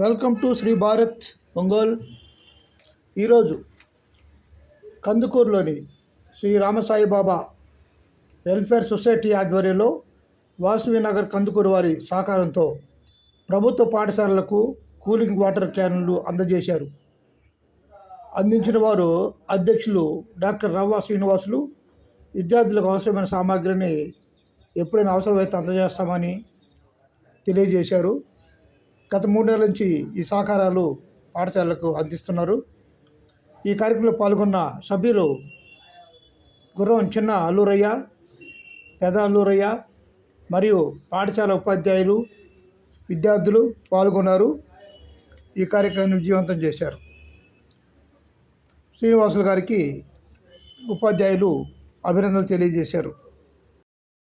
Welcome to Shri Bharat Ongole. ఈరోజు కందుకూరులోని Shri Ramasai Baba welfare society ఆధ్వర్యంలో వాసవి నగర్ కందుకూరు వారి సహకారంతో ప్రభుత్వ పాఠశాలలకు కూలింగ్ వాటర్ క్యాన్లు అందజేశారు. అందించిన వారు అధ్యక్షులు డాక్టర్ రవ్వ శ్రీనివాసులు. విద్యార్థులకు అవసరమైన సామాగ్రిని ఎప్పుడైనా అవసరమైతే అందజేస్తామని తెలియజేశారు. గత మూడు నెలల నుంచి ఈ సహకారాలు పాఠశాలలకు అందిస్తున్నారు. ఈ కార్యక్రమంలో పాల్గొన్న సభ్యులు గుర్రం చిన్న అల్లూరయ్య పెద అల్లూరయ్య మరియు పాఠశాల ఉపాధ్యాయులు విద్యార్థులు పాల్గొన్నారు. ఈ కార్యక్రమాన్ని విజయవంతం చేశారు. శ్రీనివాసులు గారికి ఉపాధ్యాయులు అభినందనలు తెలియజేశారు.